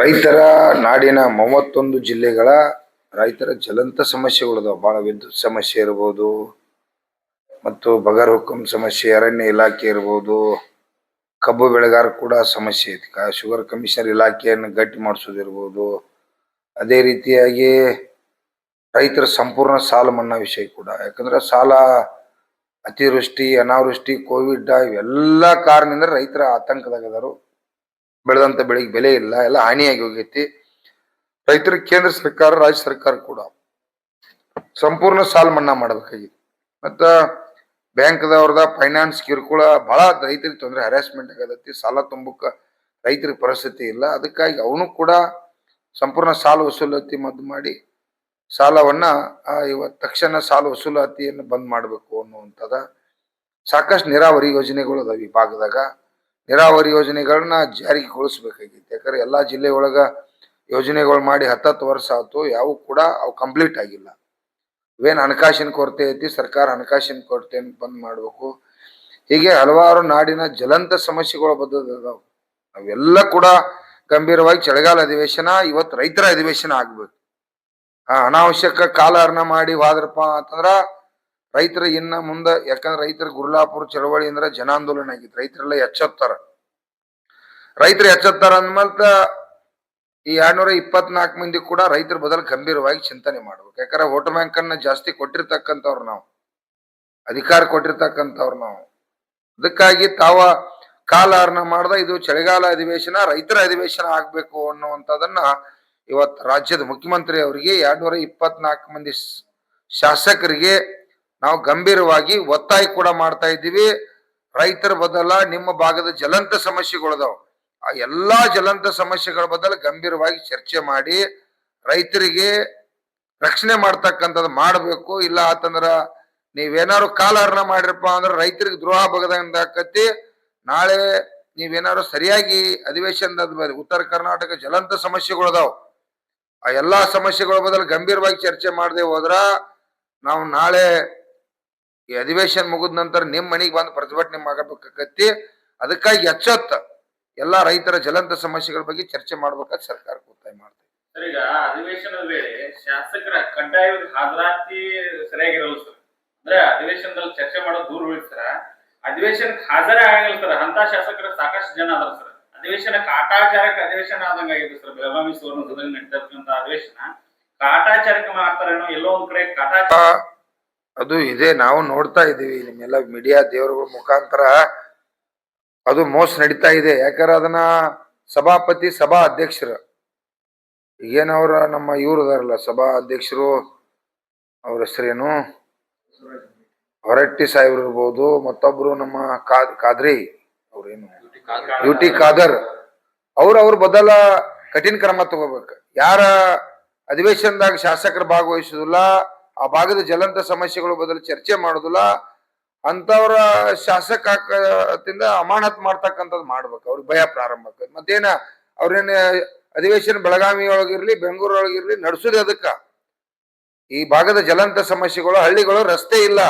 ರೈತರ ನಾಡಿನ ಮೂವತ್ತೊಂದು ಜಿಲ್ಲೆಗಳ ರೈತರ ಜ್ವಲಂತ ಸಮಸ್ಯೆಗಳಿದಾವೆ. ಬಹಳ ವಿದ್ಯುತ್ ಸಮಸ್ಯೆ ಇರ್ಬೋದು, ಮತ್ತು ಬಗರ್ ಹುಕುಂ ಸಮಸ್ಯೆ, ಅರಣ್ಯ ಇಲಾಖೆ ಇರಬಹುದು ಕಬ್ಬು ಬೆಳೆಗಾರ ಕೂಡ ಸಮಸ್ಯೆ ಐತಿ. ಶುಗರ್ ಕಮಿಷನರ್ ಇಲಾಖೆಯನ್ನು ಗಟ್ಟಿ ಮಾಡಿಸೋದಿರಬಹುದು ಅದೇ ರೀತಿಯಾಗಿ ರೈತರ ಸಂಪೂರ್ಣ ಸಾಲ ಮನ್ನಾ ವಿಷಯ ಕೂಡ. ಯಾಕಂದ್ರೆ ಸಾಲ ಅತಿವೃಷ್ಟಿ, ಅನಾವೃಷ್ಟಿ, ಕೋವಿಡ್, ಇವೆಲ್ಲ ಕಾರಣದಿಂದ ರೈತರ ಆತಂಕದಾಗ ಅದಾರು. ಬೆಳೆದಂತ ಬೆಳೆಗೆ ಬೆಲೆ ಇಲ್ಲ, ಎಲ್ಲ ಹಾನಿಯಾಗಿ ಹೋಗೈತಿ. ರೈತರಿಗೆ ಕೇಂದ್ರ ಸರ್ಕಾರ, ರಾಜ್ಯ ಸರ್ಕಾರ ಕೂಡ ಸಂಪೂರ್ಣ ಸಾಲ ಮನ್ನಾ ಮಾಡಬೇಕಾಗಿದೆ. ಮತ್ತ ಬ್ಯಾಂಕ್ದವ್ರದ ಫೈನಾನ್ಸ್ ಕಿರುಕುಳ ಬಹಳ ರೈತರಿಗೆ ತೊಂದರೆ ಹರಾಸ್ಮೆಂಟ್ ಆಗದತ್ತಿ ಸಾಲ ತುಂಬಕ್ಕ ರೈತರಿಗೆ ಪರಿಸ್ಥಿತಿ ಇಲ್ಲ. ಅದಕ್ಕಾಗಿ ಅವನು ಕೂಡ ಸಂಪೂರ್ಣ ಸಾಲ ವಸೂಲಾತಿ ಮದ್ದು ಮಾಡಿ ಸಾಲವನ್ನ ಇವತ್ತು ತಕ್ಷಣ ಸಾಲ ವಸೂಲಾತಿಯನ್ನು ಬಂದ್ ಮಾಡಬೇಕು ಅನ್ನುವಂಥದ ಸಾಕಷ್ಟು ನೀರಾವರಿ ಯೋಜನೆಗಳು ಅದಾವ ಈ ಭಾಗದಾಗ. ನೀರಾವರಿ ಯೋಜನೆಗಳನ್ನ ಜಾರಿಗೊಳಿಸ್ಬೇಕಾಗಿತ್ತು. ಯಾಕಂದ್ರೆ ಎಲ್ಲಾ ಜಿಲ್ಲೆ ಒಳಗ ಯೋಜನೆಗಳು ಮಾಡಿ ಹತ್ತತ್ತು ವರ್ಷ ಆಯ್ತು, ಯಾವು ಕೂಡ ಅವು ಕಂಪ್ಲೀಟ್ ಆಗಿಲ್ಲ. ಇವೇನು ಹಣಕಾಸಿನ ಕೊರತೆ ಐತಿ, ಸರ್ಕಾರ ಹಣಕಾಸಿನ ಕೊರತೆಯನ್ನು ಬಂದ್ ಮಾಡಬೇಕು. ಹೀಗೆ ಹಲವಾರು ನಾಡಿನ ಜ್ವಲಂತ ಸಮಸ್ಯೆಗಳು ಬದ್ದದಾವ್ ಅವೆಲ್ಲ ಕೂಡ ಗಂಭೀರವಾಗಿ ಚಳಿಗಾಲ ಅಧಿವೇಶನ, ಇವತ್ತು ರೈತರ ಅಧಿವೇಶನ ಆಗ್ಬೇಕು. ಆ ಅನಾವಶ್ಯಕ ಕಾಲಹರಣ ಮಾಡಿ ಹೋದ್ರಪ್ಪ ಅಂತಂದ್ರ ರೈತರ ಇನ್ನ ಮುಂದ, ಯಾಕಂದ್ರೆ ರೈತರ ಗುರ್ಲಾಪುರ, ಚಳವಳಿ ಅಂದ್ರೆ ಜನಾಂದೋಲನ ಆಗಿತ್ತು. ರೈತರೆಲ್ಲ ಎಚ್ಚತ್ತಾರ. ರೈತರು ಎಚ್ಚೆತ್ತಾರ ಅಂದ್ಮಲ್ತ ಈ ಎರಡ್ನೂರ ಇಪ್ಪತ್ನಾಲ್ಕು ಮಂದಿ ಕೂಡ ರೈತರ ಬದಲು ಗಂಭೀರವಾಗಿ ಚಿಂತನೆ ಮಾಡ್ಬೇಕು. ಯಾಕಂದ್ರೆ ವೋಟ್ ಬ್ಯಾಂಕ್ ಅನ್ನ ಜಾಸ್ತಿ ಕೊಟ್ಟಿರ್ತಕ್ಕಂಥವ್ರು ನಾವು. ಅಧಿಕಾರ ಕೊಟ್ಟಿರ್ತಕ್ಕಂಥವ್ರು ನಾವು. ಅದಕ್ಕಾಗಿ ತಾವ ಕಾಲಹರಣ ಮಾಡ್ದ ಇದು ಚಳಿಗಾಲ ಅಧಿವೇಶನ, ರೈತರ ಅಧಿವೇಶನ ಆಗ್ಬೇಕು ಅನ್ನುವಂಥದ್ದನ್ನ ಇವತ್ತು ರಾಜ್ಯದ ಮುಖ್ಯಮಂತ್ರಿ ಅವರಿಗೆ ಎರಡ್ನೂರ ಇಪ್ಪತ್ನಾಲ್ಕು ಮಂದಿ ಶಾಸಕರಿಗೆ ನಾವು ಗಂಭೀರವಾಗಿ ಒತ್ತಾಯ ಕೂಡ ಮಾಡ್ತಾ ಇದ್ದೀವಿ. ರೈತರ ಬದಲ ನಿಮ್ಮ ಭಾಗದ ಜಲಂತ ಸಮಸ್ಯೆಗಳದಾವ ಆ ಎಲ್ಲಾ ಜಲಂತ ಸಮಸ್ಯೆಗಳ ಬದಲು ಗಂಭೀರವಾಗಿ ಚರ್ಚೆ ಮಾಡಿ ರೈತರಿಗೆ ರಕ್ಷಣೆ ಮಾಡ್ತಕ್ಕಂಥದ್ದು ಮಾಡಬೇಕು. ಇಲ್ಲ ಅಂತಂದ್ರ ನೀವೇನಾರು ಕಾಲಹರಣ ಮಾಡಿರಪ್ಪ ಅಂದ್ರೆ ರೈತರಿಗೆ ದ್ರೋಹ ಬಗದಂಗ ಆಕತಿ. ನಾಳೆ ನೀವೇನಾರು ಸರಿಯಾಗಿ ಅಧಿವೇಶನದ ಉತ್ತರ ಕರ್ನಾಟಕ ಜಲಂತ ಸಮಸ್ಯೆಗಳದಾವ ಆ ಎಲ್ಲಾ ಸಮಸ್ಯೆಗಳ ಬದಲು ಗಂಭೀರವಾಗಿ ಚರ್ಚೆ ಮಾಡದೆ ಹೋದ್ರ ನಾವು ನಾಳೆ ಈ ಅಧಿವೇಶನ ಮುಗಿದ ನಂತರ ನಿಮ್ ಮನೆಗೆ ಬಂದು ಪ್ರತಿಭಟನೆ ಮಾಡಬೇಕಾಗತ್ತಿ, ಅದಕ್ಕಾಗಿ ಎಚ್ಚೊತ್ತ ಎಲ್ಲಾ ರೈತರ ಜಲಂತ ಸಮಸ್ಯೆಗಳ ಬಗ್ಗೆ ಚರ್ಚೆ ಮಾಡ್ಬೇಕಾದ್ರೆ ಸರ್ಕಾರ ಒತ್ತಾಯ ಮಾಡ್ತೇವೆ ಸರ್, ಈಗ ಅಧಿವೇಶನದ ವೇಳೆ ಶಾಸಕರ ಕಡ್ಡಾಯ ಹಾಜರಾತಿ ಸರಿಯಾಗಿರಲ್ಲ ಸರ್. ಅಂದ್ರೆ ಅಧಿವೇಶನದಲ್ಲಿ ಚರ್ಚೆ ಮಾಡೋದು ದೂರ ಉಳಿತಾರ ಅಧಿವೇಶನಕ್ಕೆ ಹಾಜರೇ ಆಗಲ್ಲ ಸರ್. ಅಂತ ಶಾಸಕರ ಸಾಕಷ್ಟು ಜನ ಅದಾರ ಸರ್. ಅಧಿವೇಶನ ಕಾಟಾಚಾರಕ್ಕೆ ಅಧಿವೇಶನ ಆದಂಗ ಸರ್. ಬೆಳಗಾವಿ ಸುವರ್ಣಸೌಧದಲ್ಲಿ ನಡೀತಿರ್ತಕ್ಕಂಥ ಅಧಿವೇಶನ. ಕಾಟಾಚಾರಕ್ಕೆ ಮಾಡ್ತಾರೇನೋ ಎಲ್ಲೋ ಒಂದ್ ಕಡೆ ಕಾಟಾಚಾರ ಅದು ಇದೆ. ನಾವು ನೋಡ್ತಾ ಇದ್ದೀವಿ ನಿಮ್ಮೆಲ್ಲ ಮೀಡಿಯಾ ದೇವರುಗಳ ಮುಖಾಂತರ. ಅದು ಮೋಸ ನಡೀತಾ ಇದೆ. ಯಾಕಂದ್ರೆ ಅದನ್ನ ಸಭಾಪತಿ, ಸಭಾ ಅಧ್ಯಕ್ಷರು. ಏನವ್ರ ನಮ್ಮ ಇವ್ರು ಇದಾರಲ್ಲ, ಸಭಾ ಅಧ್ಯಕ್ಷರು, ಅವ್ರ ಹೆಸರೇನು? ಹೊರಟ್ಟಿ ಸಾಹೇಬ್ರು ಇರ್ಬೋದು, ಮತ್ತೊಬ್ರು ನಮ್ಮ ಕಾದ್ರಿ ಅವ್ರೇನು? U T Khader. ಅವ್ರ ಅವ್ರ ಬದಲ ಕಠಿಣ ಕ್ರಮ ತಗೋಬೇಕು. ಯಾರ ಅಧಿವೇಶನದಾಗ ಶಾಸಕರು ಭಾಗವಹಿಸುದಿಲ್ಲ ಆ ಭಾಗದ ಜಲಂತ ಸಮಸ್ಯೆಗಳ ಬದಲು ಚರ್ಚೆ ಮಾಡೋದಿಲ್ಲ. ಅಂತವ್ರ ಶಾಸಕದಿಂದ ಅಮಾನತ್ ಮಾಡ್ತಕ್ಕಂಥದ್ದು ಮಾಡ್ಬೇಕು. ಅವ್ರಿಗೆ ಭಯ ಪ್ರಾರಂಭ ಆಗ್ತದೆ ಮತ್ತೇನ ಅವ್ರೇನ ಅಧಿವೇಶನ ಬೆಳಗಾವಿ ಒಳಗಿರ್ಲಿ, ಬೆಂಗಳೂರು ಒಳಗಿರ್ಲಿ ನಡೆಸುದೇ ಅದಕ್ಕ. ಈ ಭಾಗದ ಜಲಂತ ಸಮಸ್ಯೆಗಳು ಹಳ್ಳಿಗಳು ರಸ್ತೆ ಇಲ್ಲ.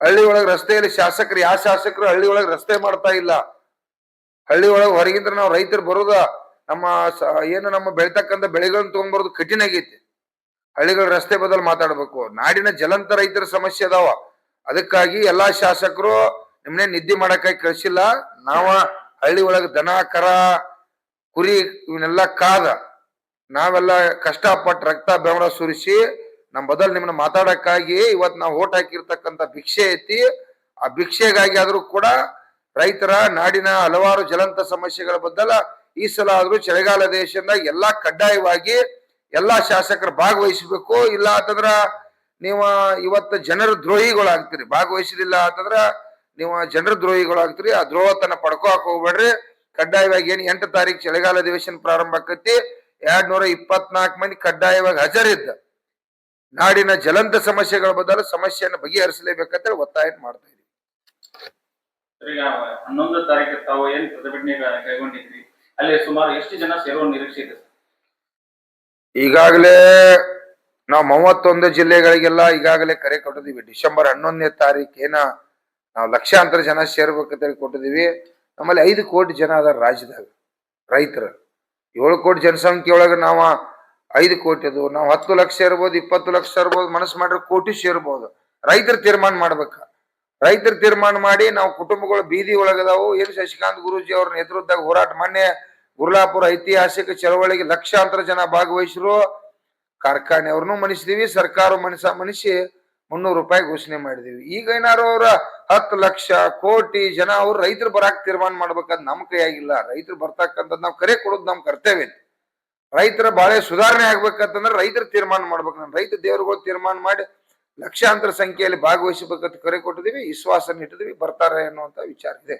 ಹಳ್ಳಿ ಒಳಗೆ ರಸ್ತೆಯಲ್ಲಿ ಶಾಸಕರು ಯಾವ ಶಾಸಕರು ಹಳ್ಳಿ ಒಳಗೆ ರಸ್ತೆ ಮಾಡ್ತಾ ಇಲ್ಲ. ಹಳ್ಳಿ ಒಳಗೆ ಹೊರಗಿಂದ ನಾವು ರೈತರು ಬರೋದ ನಮ್ಮ ಏನು ನಮ್ಮ ಬೆಳಿತಕ್ಕಂಥ ಬೆಳೆಗಳನ್ನ ತಗೊಂಡ್ಬರೋದು ಕಠಿಣ ಆಗೈತಿ. ಹಳ್ಳಿಗಳ ರಸ್ತೆ ಬದಲು ಮಾತಾಡಬೇಕು. ನಾಡಿನ ಜಲಂತ ರೈತರ ಸಮಸ್ಯೆ ಅದಾವ. ಅದಕ್ಕಾಗಿ ಎಲ್ಲಾ ಶಾಸಕರು ನಿಮ್ನೆ ನಿದ್ದೆ ಮಾಡಕ್ಕಾಗಿ ಕಳ್ಸಿಲ್ಲ. ನಾವ ಹಳ್ಳಿ ಒಳಗೆ ದನ, ಕರ, ಕುರಿ ಇವನ್ನೆಲ್ಲ ಕಾದ. ನಾವೆಲ್ಲ ಕಷ್ಟಪಟ್ಟು ರಕ್ತ, ಬೆವರ ಸುರಿಸಿ ನಮ್ಮ ಬದಲು ನಿಮ್ಮನ್ನ ಮಾತಾಡಕ್ಕಾಗಿ ಇವತ್ ನಾವು ಓಟ್ ಹಾಕಿರ್ತಕ್ಕಂಥ ಭಿಕ್ಷೆ ಐತಿ ಆ ಭಿಕ್ಷೆಗಾಗಿ ಆದರೂ ಕೂಡ ರೈತರ ನಾಡಿನ ಹಲವಾರು ಜಲಂತ ಸಮಸ್ಯೆಗಳ ಬದಲ ಈ ಸಲ ಆದರೂ ಚಳಿಗಾಲ ದೇಶದಾಗ ಎಲ್ಲಾ ಕಡ್ಡಾಯವಾಗಿ ಎಲ್ಲಾ ಶಾಸಕರು ಭಾಗವಹಿಸಬೇಕು, ಇಲ್ಲ ಅಂತಂದ್ರ ನೀವು ಇವತ್ತು ಜನರ ದ್ರೋಹಿಗಳಾಗ್ತೀರಿ. ಭಾಗವಹಿಸಲಿಲ್ಲ ಅಂತಂದ್ರ ನೀವು ಜನರ ದ್ರೋಹಿಗಳಾಗ್ತೀರಿ. ಆ ದ್ರೋಹತನ ಪಡ್ಕೋ ಹೋಗ್ಬೇಡ್ರಿ. ಕಡ್ಡಾಯವಾಗಿ ಏನ್ ಎಂಟು ತಾರೀಕು ಚಳಿಗಾಲ ಅಧಿವೇಶನ ಪ್ರಾರಂಭ ಆಕತಿ ಎರಡ್ ನೂರ ಇಪ್ಪತ್ನಾಲ್ಕು ಮಂದಿ ಕಡ್ಡಾಯವಾಗಿ ಹಾಜರಿದ್ದ. ನಾಡಿನ ಜಲಂತ ಸಮಸ್ಯೆಗಳ ಬದಲು ಸಮಸ್ಯೆಯನ್ನು ಬಗೆಹರಿಸಲೇಬೇಕಂತ ಒತ್ತಾಯ ಮಾಡ್ತಾ ಈಗ ಹನ್ನೊಂದು ತಾರೀಕು ತಾವು ಏನ್ ಪ್ರತಿಭಟನೆ ಕೈಗೊಂಡಿದ್ರಿ? ಅಲ್ಲಿ ಸುಮಾರು ಎಷ್ಟು ಜನ ಸೇರುವ ನಿರೀಕ್ಷೆ ಇದೆ ಈಗಾಗಲೇ ನಾವು ಮೂವತ್ತೊಂದು ಜಿಲ್ಲೆಗಳಿಗೆಲ್ಲ ಈಗಾಗಲೇ ಕರೆ ಕೊಟ್ಟಿದ್ದೀವಿ. ಡಿಸೆಂಬರ್ ಹನ್ನೊಂದನೇ ತಾರೀಕೇನ ನಾವು ಲಕ್ಷಾಂತರ ಜನ ಸೇರ್ಬೇಕಂತ ಹೇಳಿ ಕೊಟ್ಟಿದ್ದೀವಿ. ನಮ್ಮಲ್ಲಿ ಐದು ಕೋಟಿ ಜನ ಅದ ರಾಜ್ಯದಾಗ, ರೈತರು. ಏಳು ಕೋಟಿ ಜನಸಂಖ್ಯೆ ಒಳಗೆ ನಾವು ಐದು ಕೋಟಿ ಅದು ನಾವು ಹತ್ತು ಲಕ್ಷ ಇರ್ಬೋದು, ಇಪ್ಪತ್ತು ಲಕ್ಷ ಇರ್ಬೋದು, ಮನಸ್ಸು ಮಾಡಿದ್ರೆ ಕೋಟಿ ಸೇರ್ಬೋದು ರೈತರು ತೀರ್ಮಾನ ಮಾಡ್ಬೇಕ. ರೈತರು ತೀರ್ಮಾನ ಮಾಡಿ ನಾವು ಕುಟುಂಬಗಳು ಬೀದಿ ಒಳಗದಾವು. ಏನು ಶಶಿಕಾಂತ್ ಗುರೂಜಿ ಅವ್ರ ನೇತೃತ್ವದಾಗ ಹೋರಾಟ ಮೊನ್ನೆ ಗುರ್ಲಾಪುರ ಐತಿಹಾಸಿಕ ಚಳವಳಿಗೆ ಲಕ್ಷಾಂತರ ಜನ ಭಾಗವಹಿಸಿರು. ಕಾರ್ಖಾನೆಯವ್ರನ್ನೂ ಮನಿಸಿದೀವಿ ಸರ್ಕಾರ ಮನಸ ಮನಿಸಿ ಮುನ್ನೂರು ರೂಪಾಯಿ ಘೋಷಣೆ ಮಾಡಿದೀವಿ. ಈಗ ಏನಾರು ಅವ್ರ ಹತ್ತು ಲಕ್ಷ ಕೋಟಿ ಜನ ಅವ್ರು ರೈತರು ಬರಾಕ್ ತೀರ್ಮಾನ ಮಾಡ್ಬೇಕಾದ್ ನಮ್ ಕೈಯಾಗಿಲ್ಲ ರೈತರು ಬರ್ತಕ್ಕಂಥದ್ದು ನಾವು ಕರೆ ಕೊಡೋದು ನಮ್ ಕರ್ತವ್ಯ ರೈತರ ಬಾಳೆ ಸುಧಾರಣೆ ಆಗ್ಬೇಕಂತಂದ್ರೆ ರೈತರು ತೀರ್ಮಾನ ಮಾಡ್ಬೇಕು. ನಮ್ಮ ರೈತ ದೇವರುಗಳು ತೀರ್ಮಾನ ಮಾಡಿ ಲಕ್ಷಾಂತರ ಸಂಖ್ಯೆಯಲ್ಲಿ ಭಾಗವಹಿಸಬೇಕಂತ ಕರೆ ಕೊಟ್ಟಿದೀವಿ ವಿಶ್ವಾಸ ಇಟ್ಟಿದೀವಿ, ಬರ್ತಾರೆ ಅನ್ನುವಂತ ವಿಚಾರ ಇದೆ.